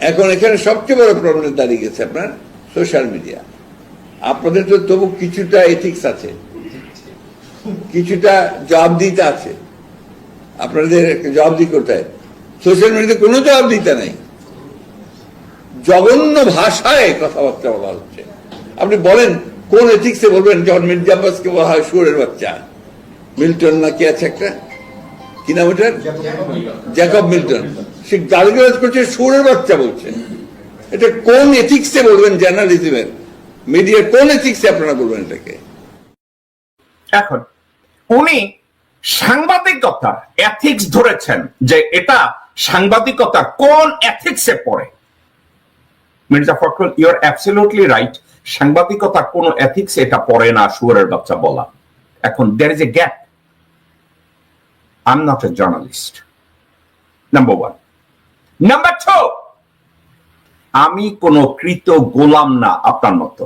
এখন এখানে সবচেয়ে বড় প্রবলেম দাঁড়িয়ে গেছে আপনার সোশ্যাল মিডিয়া আপনাদের তো তবু কিছুটা এথিক্স আছে। কিছুটা জবাবদিহিতা আছে। আপনাদের জবাবদি করতে হয়। সোশ্যাল মিডিয়াতে কোনো জবাবদিহিতা নেই। জঘন্য ভাষায় কথাবার্তা বলা হচ্ছে। আপনি বলেন কোন এথিক্সে বলবেন যখন মির্জা আব্বাসকে বলা হয় সুরের বাচ্চা? মিল্টন না কি আছে একটা? কি নাম ওটার? জ্যাকব মিল্টন সে গালিগালাজ করছে সুরের বাচ্চা বলছে। এটা কোন এথিক্সে বলবেন জার্নালিজমের মিডিয়ার কোন এথিক্সে আপনারা বলবেন এটাকে? এখন, উনি সাংবাদিকতার এথিক্স ধরেছেন যে এটা সাংবাদিকতার কোন এথিক্সে পড়ে। Mirza Fakhrul your absolutely right সাংবাদিকতার কোন এথিক্স এটা পড়ে না সুয়ারের বাচ্চা বলা। এখন there is a gap I am not a journalist number one number two আমি কোন কৃত গোলাম না আপনার মতো।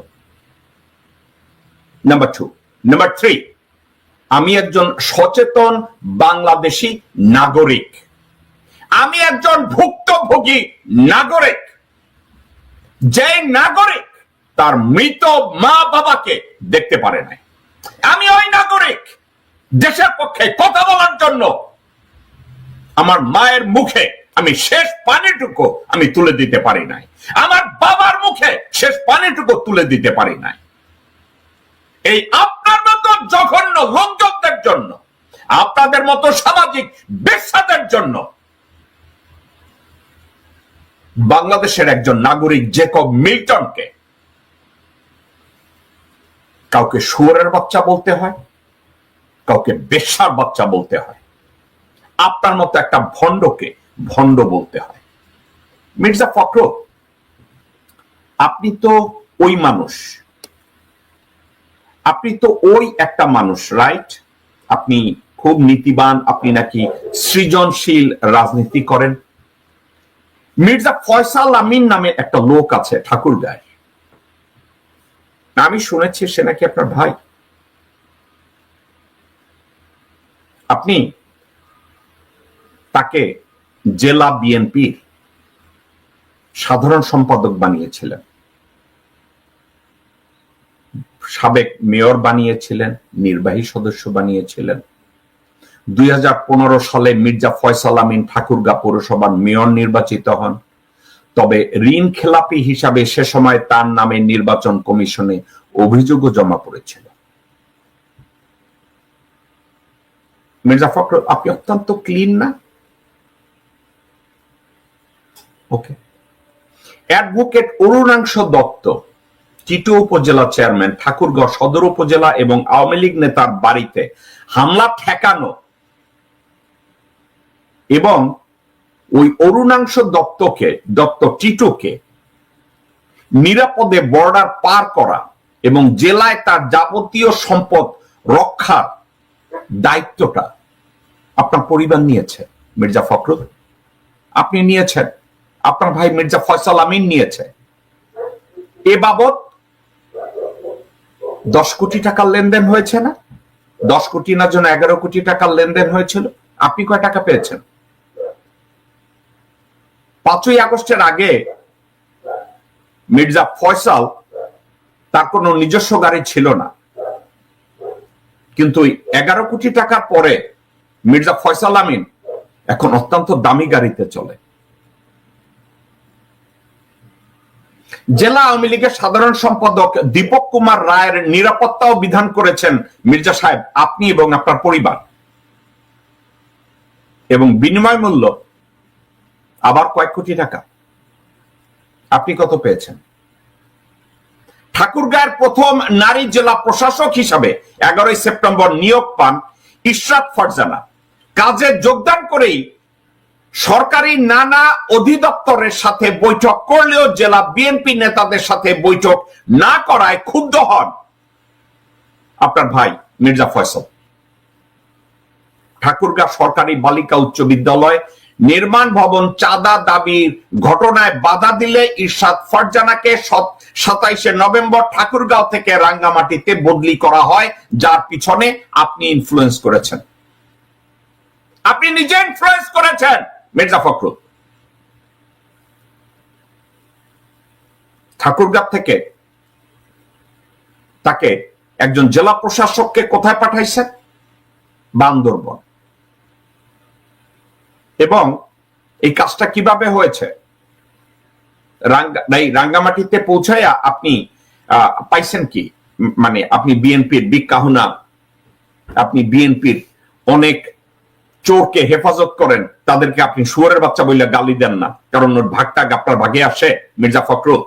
নাম্বার টু নাম্বার থ্রি আমি একজন সচেতন বাংলাদেশি নাগরিক। আমি একজন ভুক্তভোগী নাগরিক। যে নাগরিক তার মৃত মা বাবাকে দেখতে পারে নাই। আমি ওই নাগরিক দেশের পক্ষে কথা বলার জন্য আমার মায়ের মুখে আমি শেষ পানিটুকু আমি তুলে দিতে পারি নাই। আমার বাবার মুখে শেষ পানিটুকু তুলে দিতে পারি নাই। এই আপনার মতো জঘন্য লোকজনদের জন্য, আপনাদের মতো সামাজিক বেশ্যাদের জন্য বাংলাদেশের একজন নাগরিক জেকব মিল্টনকে কাউকে শুয়ারের বাচ্চা বলতে হয়, কাউকে বেশার বাচ্চা বলতে হয়। আপনার মতো একটা ভণ্ডকে ভণ্ড বলতে হয়। মির্জা ফখর আপনি তো ওই মানুষ। আপনি তো ওই একটা মানুষ রাইট আপনি খুব নীতিবান, আপনি নাকি সৃজনশীল রাজনীতি করেন। মির্জা ফয়সাল আমিন নামে একটা লোক আছে, ঠাকুর গায়ে। আমি শুনেছি সে নাকি আপনার ভাই। আপনি তাকে জেলা বিএনপির সাধারণ সম্পাদক বানিয়েছিলেন। সাবেক মেয়র বানিয়েছিলেন, নির্বাহী সদস্য বানিয়েছিলেন। দুই হাজার পনেরো সালে মির্জা ফয়সাল আমিন ঠাকুরগা পৌরসভার মেয়র নির্বাচিত হন। তবে ঋণ খেলাপি হিসাবে সে সময় তার নামে নির্বাচন কমিশনে অভিযোগও জমা পড়েছিল। মির্জা ফখর আপনি অত্যন্ত ক্লিন না? ওকে অ্যাডভোকেট অরুণাংশ দত্ত টিটু উপজেলা চেয়ারম্যান ঠাকুরগাঁও সদর উপজেলা এবং আওয়ামী লীগ নেতার বাড়িতে হামলা ঠেকানো এবং ওই অরুণাংশ দত্তকে, দত্ত টিটুকে নিরাপদে বর্ডার পার করা এবং জেলায় তার যাবতীয় সম্পদ রক্ষার দায়িত্বটা আপনার পরিবার নিয়েছে, মির্জা ফখরুল। আপনি নিয়েছেন। আপনার ভাই মির্জা ফয়সাল আমিন নিয়েছে। এ বাবদ দশ কোটি টাকার লেনদেন হয়েছে না? দশ কোটি না জন্য এগারো কোটি টাকার লেনদেন হয়েছিল? আপনি কয় টাকা পেয়েছেন? পাঁচই আগস্টের আগে মির্জা ফয়সাল তার কোনো নিজস্ব গাড়ি ছিল না। কিন্তু এগারো কোটি টাকার পরে মির্জা ফয়সাল আমিন এখন অত্যন্ত দামি গাড়িতে চলে। জেলা আওয়ামী লীগের সাধারণ সম্পাদক দীপক কুমার রায়ের নিরাপত্তাও বিধান করেছেন মির্জা সাহেব, আপনি এবং আপনার পরিবার। এবং বিনিময় মূল্য আবার কয়েক কোটি টাকা। আপনি কত পেয়েছেন? ঠাকুরগাঁয়ের প্রথম নারী জেলা প্রশাসক হিসাবে এগারোই সেপ্টেম্বর নিয়োগ পান ইশরাত ফারজানা। কাজে যোগদান করেই সরকারি নানা অধিদপ্তরের সাথে বৈঠক করলেও জেলা বিএনপি নেতাদের সাথে বৈঠক না করায় ক্ষুব্ধ হন আপনার ভাই মির্জা ফয়সল। ঠাকুরগাঁ সরকারি বালিকা উচ্চ বিদ্যালয় নির্মাণ ভবন চাঁদা দাবির ঘটনায় বাধা দিলে ইরশাদ ফারজানাকে সাতাইশে নভেম্বর ঠাকুরগাঁও থেকে রাঙ্গামাটিতে বদলি করা হয়, যার পিছনে আপনি ইনফ্লুয়েন্স করেছেন। আপনি নিজে ইনফ্লুয়েন্স করেছেন। মির্জা ঠাকুরগাঁ থেকে তাকে একজন জেলা প্রশাসককে কোথায় পাঠাইছে? বান্দরবন। এবং এই কাজটা কীভাবে হয়েছে? রাঙ্গা- রাঙ্গামাটিতে পৌঁছায়া আপনি পাইছেন কি? মানে আপনি বিএনপির বিগ কাহুনা আপনি বিএনপির অনেক চোরকে হেফাজত করেন, তাদেরকে আপনি শুয়ারের বাচ্চা বললে গালি দেন না, কারণ ওর ভাগটা আপনার ভাগে আসে মির্জা ফখরুল।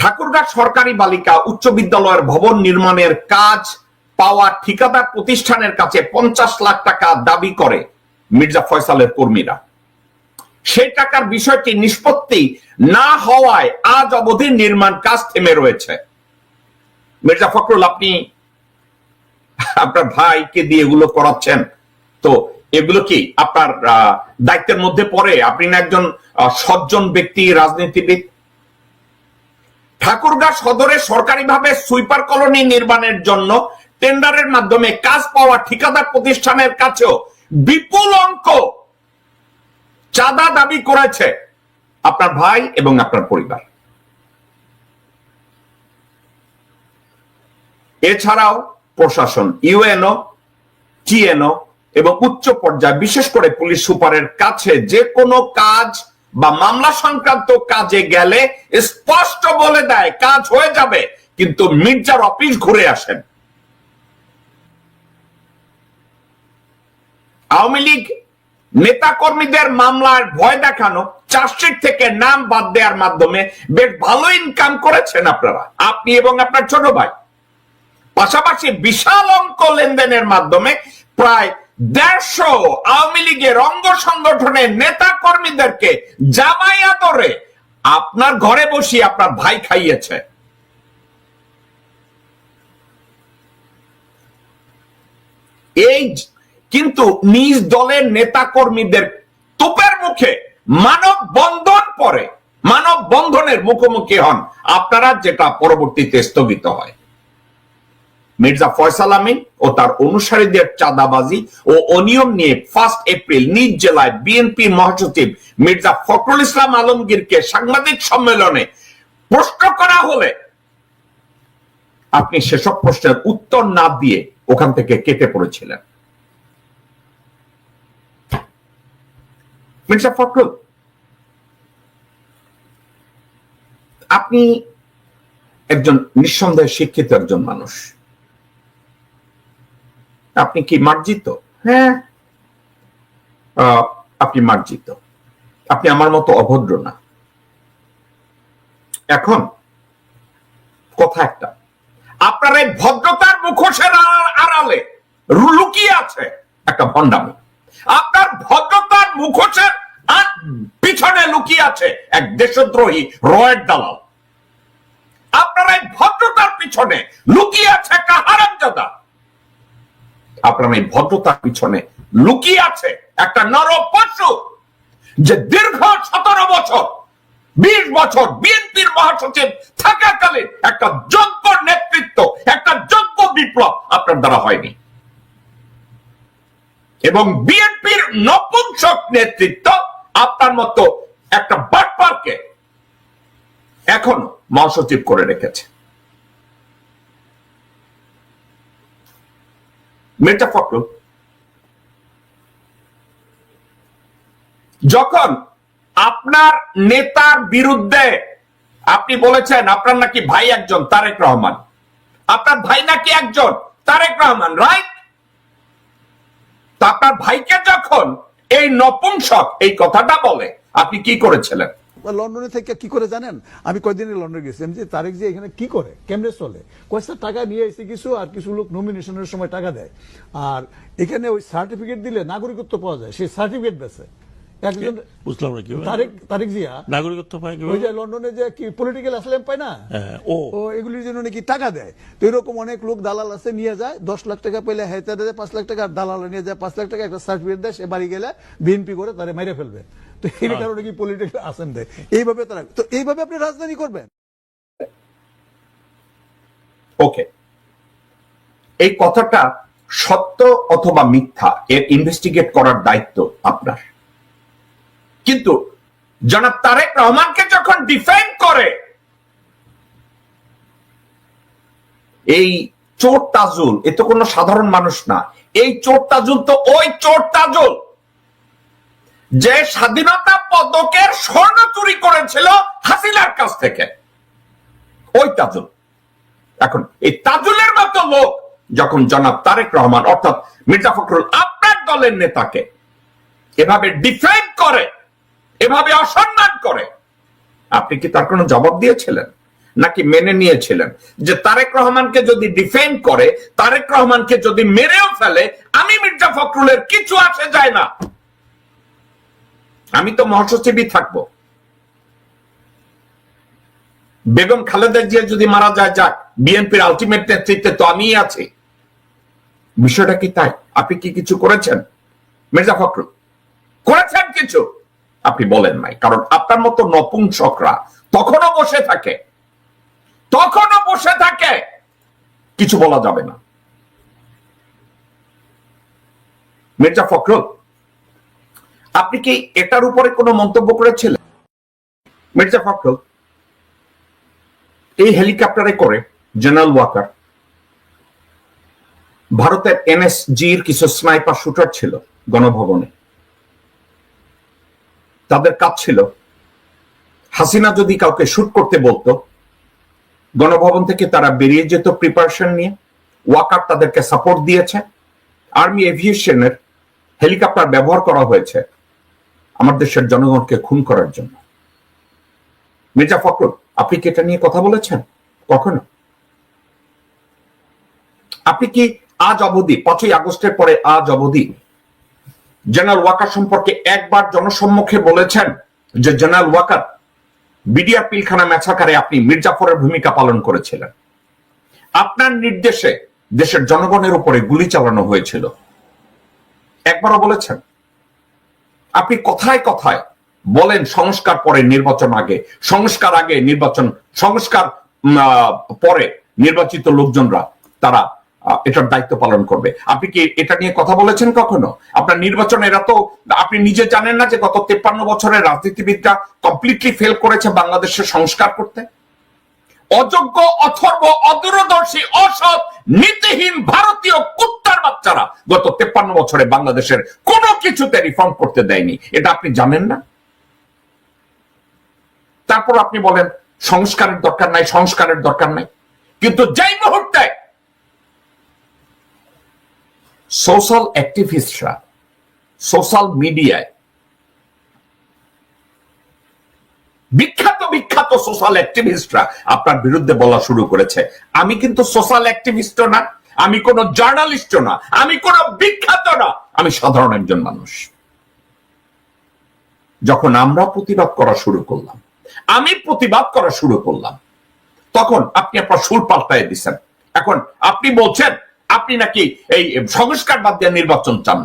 ঠাকুরগাঁ সরকারি বালিকা উচ্চ বিদ্যালয়ের ভবন নির্মাণের কাজ পাওয়া ঠিকাদার প্রতিষ্ঠানের কাছে পঞ্চাশ লাখ টাকা দাবি করে মির্জা ফয়সালের কর্মীরা। সেই টাকার বিষয়টি নিষ্পত্তি না হওয়ায় আজ অবধি নির্মাণ কাজ থেমে রয়েছে। মির্জা ফখরুল, আপনি আপনার ভাইকে দিয়ে এগুলো করাচ্ছেন, তো এগুলো কি আপনার দায়িত্বের মধ্যে পড়ে? আপনি না একজন সজ্জন ব্যক্তি, রাজনীতিবিদ? ঠাকুরগাঁ সদরে সরকারিভাবে সুইপার কলোনি নির্মাণের জন্য টেন্ডারের মাধ্যমে কাজ পাওয়া ঠিকাদার প্রতিষ্ঠানের কাছেও বিপুল অঙ্ক চাঁদা দাবি করেছে আপনার ভাই এবং আপনার পরিবার। এছাড়াও প্রশাসন, ইউএনও, টিএনও এবং উচ্চ পর্যায়ে বিশেষ করে পুলিশ সুপারের কাছে যে কোনো কাজ বা মামলা সংক্রান্ত কাজে গেলে স্পষ্ট বলে দেয়, কাজ হয়ে যাবে, কিন্তু মির্জার অফিস ঘুরে আসেন। আওয়ামী লীগ নেতা কর্মীদের মামলার ভয় দেখানো, চার্জশিট থেকে নাম বাদ দেওয়ার মাধ্যমে বেশ ভালো ইনকাম করেছেন আপনারা। আপনি এবং আপনার ছোট ভাই। পাশাপাশি বিশাল অঙ্ক লেনদেনের মাধ্যমে প্রায় দেড়শো আওয়ামী লীগের অঙ্গ সংগঠনের নেতা কর্মীদেরকে জামাই আদরে আপনার ঘরে বসিয়ে আপনার ভাই খাইয়েছে। এই কিন্তু নিজ দলের নেতা কর্মীদের তোপের মুখে মানব বন্ধন পরে মানব বন্ধনের মুখোমুখি হন। আপনারা যেটা পরবর্তীতে স্থগিত হয়। মির্জা ফয়সাল আমিন ও তার অনুসারীদের চাঁদাবাজি ও অনিয়ম নিয়ে ফার্স্ট এপ্রিল, নিজ জেলায় বিএনপি মহাসচিব মির্জা ফখরুল ইসলাম আলমগীরকে সাংবাদিক সম্মেলনে প্রশ্ন করা হলে আপনি সেসব প্রশ্নের উত্তর না দিয়ে ওখান থেকে কেটে পড়েছিলেন। মির্জা ফখরুল, আপনি একজন নিঃসন্দেহে শিক্ষিত একজন মানুষ। আপনি কি মার্জিত? হ্যাঁ। আপনি মার্জিত। আপনি আমার মতো অভদ্র না। এখন কথা একটা। আপনার এই ভদ্রতার মুখোশের আড়ালে লুকিয়ে আছে একটা ভণ্ডামি। আপনার ভদ্রতার মুখোশের পিছনে লুকিয়ে আছে এক দেশদ্রোহী রয়ের দালাল। আপনার এই ভদ্রতার পিছনে লুকিয়ে আছে একটা আপনার এই ভদ্রতার পিছনে লুকিয়ে আছে একটা নর পশু যে দীর্ঘ সতেরো বছর, বিশ বছর বিএনপির মহাসচিব থাকাকালীন একটা যোগ্য নেতৃত্ব, একটা যোগ্য বিপ্লব আপনার দ্বারা হয়নি। এবং বিএনপির নপুংসক নেতৃত্ব আপনার মতো একটা বাটপারকে এখনও মহাসচিব করে রেখেছে। মির্জা যখন আপনার নেতার বিরুদ্ধে আপনি বলেছেন, আপনার নাকি ভাই একজন, তারেক রহমান। আপনার ভাই নাকি একজন, তারেক রহমান রাইট আপনার ভাইকে যখন এই নপুংসক এই কথাটা বলে, আপনি কি করেছিলেন? লন্ডনে থেকে কি করে জানেন? আমি কয়দিনে লন্ডনে গেছিলাম যে তারেক যে এখানে কি করে? কেমনে চলে? কয়েকটা টাকা নিয়ে এসে কিছু আর কিছু লোক নমিনেশনের সময় টাকা দেয়। আর এখানে ওই সার্টিফিকেট দিলে নাগরিকত্ব পাওয়া যায়। সেই সার্টিফিকেট বেছে একজন বুঝলাম না কীভাবে। তারেক তারেক জিয়া। নাগরিকত্ব পায় ওই যে লন্ডনে যে কি পলিটিক্যাল অ্যাসলাম পায় না? হ্যাঁ, ও। ও এগুলির জন্য নাকি টাকা দেয়। তো এরকম অনেক লোক দালাল আছে নিয়ে যায়। দশ লাখ টাকা পেলে হেতে দেয়। পাঁচ লাখ টাকা আর দালাল নিয়ে যায়। পাঁচ লাখ টাকা একটা সার্টিফিকেট দেয় সে বাড়ি গেলে বিএনপি করে তারে মেরে ফেলবে। তো এই কারণে কি পলিটিক্যাল আসেন দেয় এইভাবে তারা তো এইভাবে আপনি রাজধানী করবেন? ওকে এই কথাটা সত্য অথবা মিথ্যা এর ইনভেস্টিগেট করার দায়িত্ব আপনার। কিন্তু জনাব তারেক রহমানকে যখন ডিফেন্ড করে এই চোর তাজুল এ তো কোনো সাধারণ মানুষ না এই চোর তাজুল তো ওই চোর তাজুল। যে স্বাধীনতা পদকের স্বর্ণ চুরি করেছিল হাসিনার কাছ থেকে। ওই তাজুল। এখন এই তাজুলের মতো লোক যখন জনাব তারেক রহমান, অর্থাৎ মির্জা ফখরুল আপনার দলের নেতাকে এভাবে ডিফেন্ড করে, এভাবে অসম্মান করে, আপনি কি তার কোনো জবাব দিয়েছিলেন? নাকি মেনে নিয়েছিলেন? যে তারেক রহমানকে যদি ডিফেন্ড করে, তারেক রহমানকে যদি মেরেও ফেলে, আমি মির্জা ফখরুলের কিছু আসে যায় না। আমি তো মহাসচিবই থাকব। বেগম খালেদা জিয়া যদি মারা যায়, যাক, বিএনপির আলটিমেট নেতৃত্বে তো আমিই আছি। বিষয়টা কি তাই? আপনি কি কিছু করেছেন? মির্জা ফখরুল, করেছেন কিছু? আপনি বলেন নাই, কারণ আপনার মতো নপুংসকরা তখনও বসে থাকে। তখনও বসে থাকে। কিছু বলা যাবে না। মির্জা ফখরুল আপনি কি এটার উপরে কোনো মন্তব্য করেছিলেন? মির্জা ফখরুল, এই হেলিকপ্টারে করে জেনারেল ওয়াকার, ভারতের এনএসজির কিছু স্নাইপার শুটার ছিল গণভবনে। তাদের কাজ ছিল, হাসিনা যদি কাউকে শুট করতে বলতো, গণভবন থেকে তারা বেরিয়ে যেত প্রিপারেশন নিয়ে। ওয়াকার তাদেরকে সাপোর্ট দিয়েছে। আর্মি এভিয়েশনের হেলিকপ্টার ব্যবহার করা হয়েছে। আমার দেশের জনগণকে খুন করার জন্য। মির্জা ফখরুল, আপনি কি এটা নিয়ে কথা বলেছেন? কখনো? আপনি কি আজ অবধি পাঁচই আগস্টের পরে আজ অবধি জেনারেল ওয়াকার সম্পর্কে একবার জনসম্মুখে বলেছেন যে জেনারেল ওয়াকার বিডিআর পিলখানা ম্যাচাকারে আপনি মির্জাফরের ভূমিকা পালন করেছিলেন। আপনার নির্দেশে দেশের জনগণের উপরে গুলি চালানো হয়েছিল। একবারও বলেছেন? আপনি কথায় কথায় বলেন সংস্কার পরে, নির্বাচন আগে। সংস্কার আগে, নির্বাচন, সংস্কার পরে নির্বাচিত লোকজনরা, তারা এটার দায়িত্ব পালন করবে। আপনি কি এটা নিয়ে কথা বলেছেন কখনো? আপনার নির্বাচন এরা তো আপনি নিজে জানেন না যে গত তেপ্পান্ন বছরের রাজনীতিবিদরা কমপ্লিটলি ফেল করেছে বাংলাদেশের সংস্কার করতে? অযোগ্য, অথর্ব, অদূরদর্শী, অসৎ, নীতিহীন, ভারতীয় কুত্তার বাচ্চারা গত তেপ্পান্ন বছরে বাংলাদেশের কোনো কিছুতে রিফর্ম করতে দেয়নি। এটা আপনি জানেন না? তারপর আপনি বলেন, সংস্কারের দরকার নাই, সংস্কারের দরকার নাই। কিন্তু যেই মুহূর্তে সোশ্যাল অ্যাক্টিভিস্টরা, সোশ্যাল মিডিয়ায় বিখ্যাত বিখ্যাত সোশ্যাল অ্যাক্টিভিস্টরা আপনার বিরুদ্ধে বলা শুরু করেছে। আমি কিন্তু সোশ্যাল অ্যাক্টিভিস্ট না। আমি কোন জার্নালিস্ট না, আমি কোন বিখ্যাত না, আমি সাধারণ একজন মানুষ। যখন আমরা প্রতিবাদ করা শুরু করলাম, আমি প্রতিবাদ করা শুরু করলাম, তখন আপনি আপনার সুর পাল্টায় দিচ্ছেন এখন আপনি বলছেন, আপনি নাকি এই সংস্কার বাদ দিয়ে নির্বাচন চান